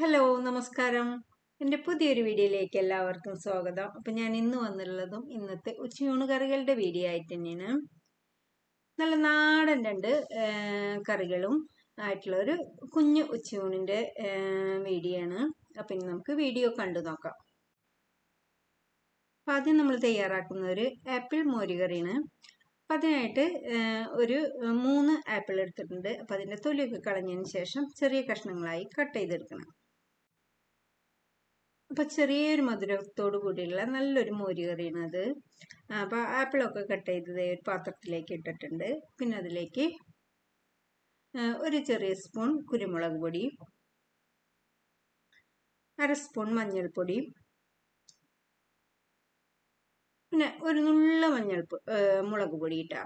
Hello നമസ്കാരം. എന്റെ പുതിയൊരു വീഡിയോയിലേക്ക് എല്ലാവർക്കും സ്വാഗതം. അപ്പം ഞാൻ ഇന്ന് വന്നുള്ളതും ഇന്നത്തെ ഉച്ചയൂണ് കറികളുടെ വീഡിയോ ആയിട്ട് തന്നെയാണ്. നല്ല നാടൻ രണ്ട് കറികളും ആയിട്ടുള്ള ഒരു കുഞ്ഞു ഉച്ചയൂണിന്റെ വീഡിയോ ആണ് അപ്പം ഇനി നമുക്ക് വീഡിയോ കണ്ടു നോക്കാം. അപ്പം ആദ്യം നമ്മൾ തയ്യാറാക്കുന്ന ഒരു ആപ്പിൾ മോരുകറിയാണ് അപ്പം അതിനായിട്ട് ഒരു മൂന്ന് ആപ്പിൾ എടുത്തിട്ടുണ്ട്. അപ്പം അതിന്റെ തൊലിയൊക്കെ കളഞ്ഞതിന് ശേഷം ചെറിയ കഷ്ണങ്ങളായി കട്ട് ചെയ്തെടുക്കണം. അപ്പോൾ ചെറിയൊരു മധുരത്തോടു കൂടിയുള്ള നല്ലൊരു മോര് കറിയാണ് അത്. അപ്പോൾ ആപ്പിളൊക്കെ കട്ട് ചെയ്തത് ഒരു പാത്രത്തിലേക്ക് ഇട്ടിട്ടുണ്ട്. പിന്നെ അതിലേക്ക് ഒരു ചെറിയ സ്പൂൺ കുരുമുളക് പൊടി അര സ്പൂൺ മഞ്ഞൾപ്പൊടി പിന്നെ ഒരു നുള്ള മഞ്ഞൾ മുളക് പൊടി ഇട്ടാ.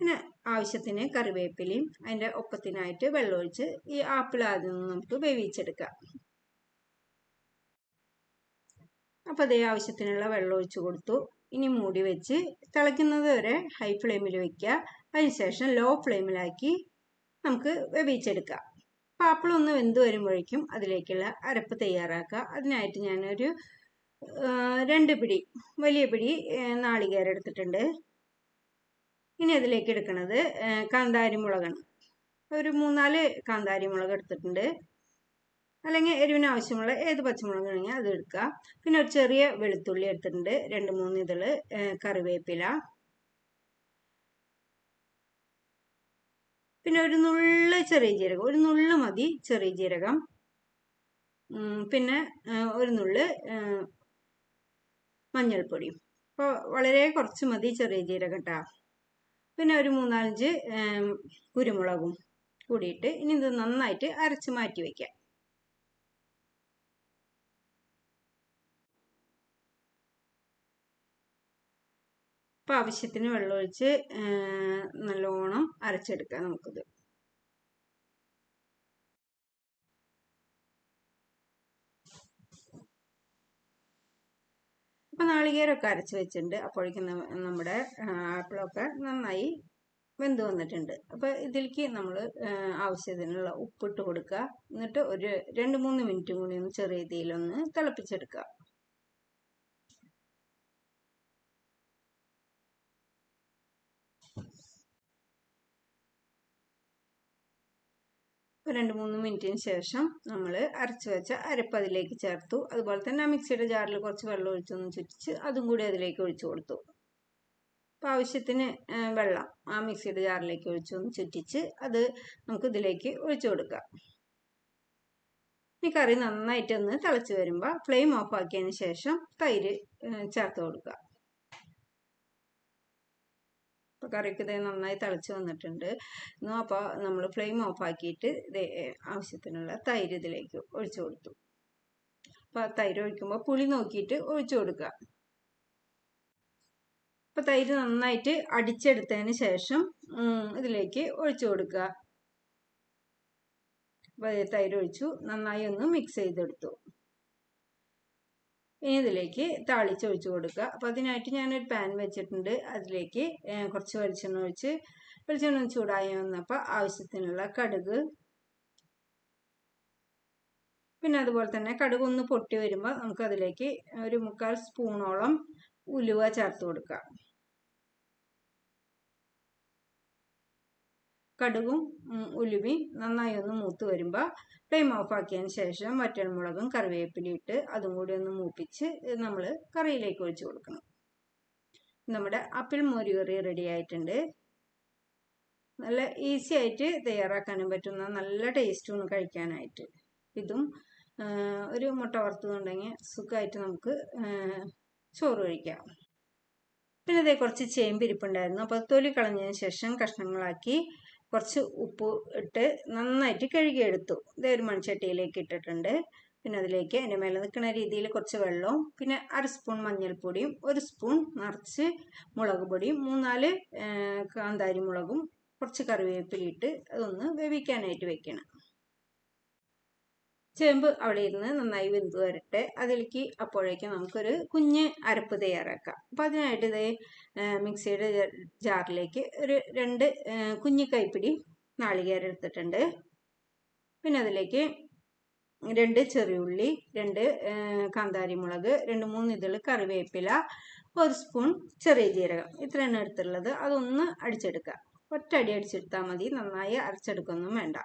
പിന്നെ ആവശ്യത്തിന് കറിവേപ്പിലയും അതിന്റെ ഒപ്പത്തിനായിട്ട് വെള്ളമൊഴിച്ച് ഈ ആപ്പിൾ ആദ്യം നമുക്ക് വേവിച്ചെടുക്കാം. അപ്പോൾ അതേ ആവശ്യത്തിനുള്ള വെള്ളം ഒഴിച്ച് കൊടുത്തു. ഇനി മൂടി വെച്ച് തിളയ്ക്കുന്നത് വരെ ഹൈ ഫ്ലെയിമിൽ വെക്കുക. അതിനുശേഷം ലോ ഫ്ലെയിമിലാക്കി നമുക്ക് വേവിച്ചെടുക്കാം പാപ്പിളം ഒന്ന് വെന്ത് വരുമ്പോഴേക്കും അതിലേക്കുള്ള അരപ്പ് തയ്യാറാക്കുക. അതിനായിട്ട് ഞാനൊരു രണ്ട് പിടി വലിയ പിടി നാളികേരം എടുത്തിട്ടുണ്ട്. ഇനി അതിലേക്ക് എടുക്കുന്നത് കാന്താരി മുളകാണ് ഒരു മൂന്നാൽ കാന്താരി മുളക് എടുത്തിട്ടുണ്ട്. അല്ലെങ്കിൽ എരിവിന് ആവശ്യമുള്ള ഏത് പച്ചമുളക് വേണമെങ്കിൽ അത് എടുക്കുക. പിന്നെ ഒരു ചെറിയ വെളുത്തുള്ളി എടുത്തിട്ടുണ്ട്. രണ്ട് മൂന്ന് ഇതൾ കറിവേപ്പില. പിന്നെ ഒരു നുള്ള ചെറിയ ജീരകം. ഒരു നുള്ളു മതി ചെറിയ ജീരകം. പിന്നെ ഒരു നുള്ള് മഞ്ഞൾപ്പൊടിയും അപ്പോൾ വളരെ കുറച്ച് മതി ചെറിയ ജീരകം കേട്ടോ പിന്നെ ഒരു മൂന്നാലഞ്ച് കുരുമുളകും കൂടിയിട്ട് ഇനി ഇത് നന്നായിട്ട് അരച്ച് മാറ്റി വയ്ക്കാം അപ്പോൾ ആവശ്യത്തിന് വെള്ളമൊഴിച്ച് നല്ലോണം അരച്ചെടുക്കാം നമുക്കിത്. അപ്പോൾ നാളികേരമൊക്കെ അരച്ച് വെച്ചിട്ടുണ്ട്. അപ്പോഴേക്കും നമ്മുടെ ആപ്പിളൊക്കെ നന്നായി വെന്ത് വന്നിട്ടുണ്ട്. അപ്പോൾ ഇതിലേക്ക് നമ്മൾ ആവശ്യത്തിനുള്ള ഉപ്പിട്ട് കൊടുക്കുക എന്നിട്ട് ഒരു രണ്ട് മൂന്ന് മിനിറ്റും കൂടി ഒന്ന് ചെറിയ തീയിലൊന്ന് തിളപ്പിച്ചെടുക്കുക രണ്ട് മൂന്ന് മിനിറ്റിന് ശേഷം നമ്മൾ അരച്ച് വെച്ച അരപ്പ് അതിലേക്ക് ചേർത്തു. അതുപോലെ തന്നെ മിക്സിയുടെ ജാറിൽ കുറച്ച് വെള്ളം ഒഴിച്ചൊന്ന് ചുറ്റിച്ച് അതും കൂടി അതിലേക്ക് ഒഴിച്ചു കൊടുത്തു. അപ്പോൾ ആവശ്യത്തിന് വെള്ളം ആ മിക്സിയുടെ ജാറിലേക്ക് ഒഴിച്ചൊന്ന് ചുറ്റിച്ച് അത് നമുക്ക് ഇതിലേക്ക് ഒഴിച്ചു കൊടുക്കാം. ഈ കറി നന്നായിട്ടൊന്ന് തിളച്ച് വരുമ്പോൾ ഫ്ലെയിം ഓഫ് ആക്കിയതിന് ശേഷം തൈര് ചേർത്ത് കൊടുക്കുക. ഇപ്പോൾ കറിക്ക് ഇത് നന്നായി തിളച്ച് വന്നിട്ടുണ്ട്. അപ്പോൾ നമ്മൾ ഫ്ലെയിം ഓഫ് ആക്കിയിട്ട് ഇത് ആവശ്യത്തിനുള്ള തൈര് ഇതിലേക്ക് ഒഴിച്ചു കൊടുത്തു. അപ്പോൾ തൈര് ഒഴിക്കുമ്പോൾ പുളി നോക്കിയിട്ട് ഒഴിച്ചു കൊടുക്കുക. അപ്പോൾ തൈര് നന്നായിട്ട് അടിച്ചെടുത്തതിന് ശേഷം ഇതിലേക്ക് ഒഴിച്ചു കൊടുക്കുക. അപ്പോൾ തൈര് ഒഴിച്ചു. നന്നായി ഒന്ന് മിക്സ് ചെയ്തെടുത്തു. ഇതിലേക്ക് താളിച്ച് ഒഴിച്ച് കൊടുക്കുക. അപ്പോൾ അതിനായിട്ട് ഞാനൊരു പാൻ വെച്ചിട്ടുണ്ട്. അതിലേക്ക് കുറച്ച് വെളിച്ചെണ്ണ ഒഴിച്ച് വെളിച്ചെണ്ണ ചൂടായി വന്നപ്പോൾ ആവശ്യത്തിനുള്ള കടുക്. പിന്നെ അതുപോലെ തന്നെ കടുക് ഒന്ന് പൊട്ടി വരുമ്പോൾ നമുക്ക് അതിലേക്ക് ഒരു മുക്കാൽ സ്പൂണോളം ഉലുവ ചേർത്ത് കൊടുക്കുക കടുകും ഉലുവയും നന്നായി ഒന്ന് മൂത്ത് വരുമ്പോൾ ഫ്ലെയിം ഓഫ് ആക്കിയതിന് ശേഷം വറ്റൽമുളകും കറിവേപ്പിലയും ഇട്ട് അതും കൂടി ഒന്ന് മൂപ്പിച്ച് നമ്മൾ കറിയിലേക്ക് ഒഴിച്ചു കൊടുക്കണം. നമ്മുടെ അപ്പിൾ മോരി കറി റെഡി ആയിട്ടുണ്ട്. നല്ല ഈസി ആയിട്ട് തയ്യാറാക്കാനും പറ്റുന്ന നല്ല ടേസ്റ്റും കഴിക്കാനായിട്ട്. ഇതും ഒരു മുട്ട വറുത്തതുണ്ടെങ്കിൽ സുഖമായിട്ട് നമുക്ക് ചോറ് കഴിക്കാം. പിന്നെ അതേ കുറച്ച് ചേമ്പിരിപ്പുണ്ടായിരുന്നു. അപ്പോൾ തൊലി കളഞ്ഞതിന് ശേഷം കഷ്ണങ്ങളാക്കി കുറച്ച് ഉപ്പ് ഇട്ട് നന്നായിട്ട് കഴുകിയെടുത്തു. ഇതേ ഒരു മൺചട്ടിയിലേക്ക് ഇട്ടിട്ടുണ്ട്. പിന്നെ അതിലേക്ക് അതിന്റെ മേലെ നിൽക്കുന്ന രീതിയിൽ കുറച്ച് വെള്ളവും പിന്നെ അര സ്പൂൺ മഞ്ഞൾപ്പൊടിയും ഒരു സ്പൂൺ നിറച്ച് മുളക് പൊടിയും മൂന്നാൽ കാന്താരി മുളകും കുറച്ച് കറിവേപ്പിലിട്ട് അതൊന്ന് വേവിക്കാനായിട്ട് വെക്കണം. ചേമ്പ് അവിടെ ഇരുന്ന് നന്നായി വെന്ത് വരട്ടെ. അതിലേക്ക് അപ്പോഴേക്കും നമുക്കൊരു കുഞ്ഞ് അരപ്പ് തയ്യാറാക്കാം. അപ്പോൾ അതിനായിട്ട് ഇതേ മിക്സിയുടെ ജാറിലേക്ക് ഒരു രണ്ട് കുഞ്ഞു കൈപ്പിടി നാളികേരം എടുത്തിട്ടുണ്ട്. പിന്നെ അതിലേക്ക് രണ്ട് ചെറിയുള്ളി രണ്ട് കാന്താരിമുളക് രണ്ട് മൂന്ന് ഇതൾ കറിവേപ്പില ഒരു സ്പൂൺ ചെറിയ ജീരകം. ഇത്രയാണ് എടുത്തുള്ളത് അതൊന്ന് അടിച്ചെടുക്കുക. ഒറ്റ അടി അടിച്ചെടുത്താൽ മതി. നന്നായി അരച്ചെടുക്കൊന്നും വേണ്ട.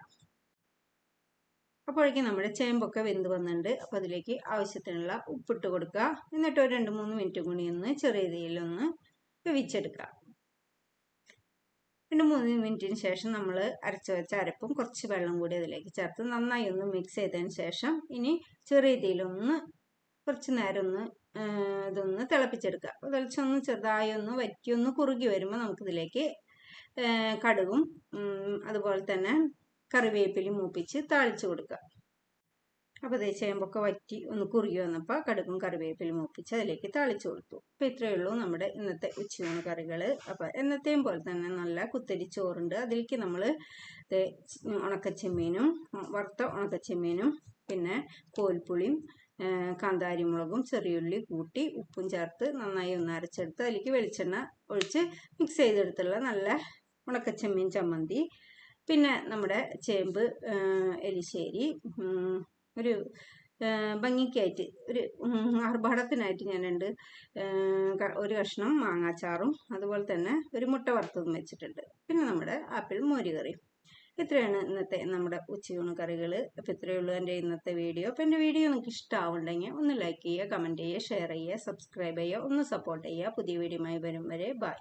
അപ്പോഴേക്കും നമ്മുടെ ചേമ്പൊക്കെ വെന്ത് വന്നിട്ടുണ്ട്. അപ്പോൾ അതിലേക്ക് ആവശ്യത്തിനുള്ള ഉപ്പിട്ട് കൊടുക്കുക. എന്നിട്ട് ഒരു രണ്ട് മൂന്ന് മിനിറ്റ് കൂടി ഒന്ന് ചെറിയ തീയിലൊന്ന് വേവിച്ചെടുക്കുക. രണ്ട് മൂന്ന് മിനിറ്റിന് ശേഷം നമ്മൾ അരച്ച് വെച്ച അരപ്പും കുറച്ച് വെള്ളം കൂടി അതിലേക്ക് ചേർത്ത് നന്നായി ഒന്ന് മിക്സ് ചെയ്തതിന് ശേഷം ഇനി ചെറിയ തീയിലൊന്ന് കുറച്ച് നേരം ഒന്ന് ഇതൊന്ന് തിളപ്പിച്ചെടുക്കുക. അപ്പോൾ തിളച്ചൊന്ന് ചെറുതായി ഒന്ന് വറ്റി ഒന്ന് കുറുകി വരുമ്പോൾ നമുക്കിതിലേക്ക് കടുകും അതുപോലെ തന്നെ കറിവേപ്പിലയും മൂപ്പിച്ച് താളിച്ചു കൊടുക്കുക. അപ്പോൾ അതേ ചേമ്പൊക്കെ വറ്റി ഒന്ന് കുറുകി വന്നപ്പോൾ കടുകും കറിവേപ്പിലും മൂപ്പിച്ച് അതിലേക്ക് താളിച്ചു കൊടുത്തു. അപ്പോൾ ഇത്രയേ ഉള്ളൂ നമ്മുടെ ഇന്നത്തെ ഉച്ചയൂണ് കറികൾ അപ്പോൾ എന്നത്തെയും പോലെ തന്നെ നല്ല കുത്തരി ചോറുണ്ട്. അതിലേക്ക് നമ്മൾ ഉണക്കച്ചെമ്മീനും വറുത്ത ഉണക്കച്ചെമ്മീനും പിന്നെ കോൽപ്പുളിയും കാന്താരിമുളകും ചെറിയുള്ളി കൂട്ടി ഉപ്പും ചേർത്ത് നന്നായി ഒന്ന് അരച്ചെടുത്ത് അതിലേക്ക് വെളിച്ചെണ്ണ ഒഴിച്ച് മിക്സ് ചെയ്തെടുത്തുള്ള നല്ല ഉണക്കച്ചെമ്മീൻ ചമ്മന്തി പിന്നെ നമ്മുടെ ചേമ്പ് എലിശ്ശേരി ഒരു ഭംഗിക്കായിട്ട് ഒരു ആർഭാടത്തിനായിട്ട് ഞാൻ രണ്ട് ഒരു കഷ്ണം മാങ്ങാച്ചാറും അതുപോലെ തന്നെ ഒരു മുട്ട വറുത്തതും വെച്ചിട്ടുണ്ട്. പിന്നെ നമ്മുടെ ആപ്പിൾ മോരുകറിയും കറി ഇത്രയാണ് ഇന്നത്തെ നമ്മുടെ ഉച്ചയൂണ് കറികൾ അപ്പോൾ ഇത്രയേ ഉള്ളൂ എന്റെ ഇന്നത്തെ വീഡിയോ. അപ്പോൾ എന്റെ വീഡിയോ നിങ്ങൾക്ക് ഇഷ്ടമാവുണ്ടെങ്കിൽ ഒന്ന് ലൈക്ക് ചെയ്യുക കമന്റ് ചെയ്യുക ഷെയർ ചെയ്യുക സബ്സ്ക്രൈബ് ചെയ്യുക ഒന്ന് സപ്പോർട്ട് ചെയ്യുക. പുതിയ വീഡിയോയുമായി വരും വരെ ബൈ.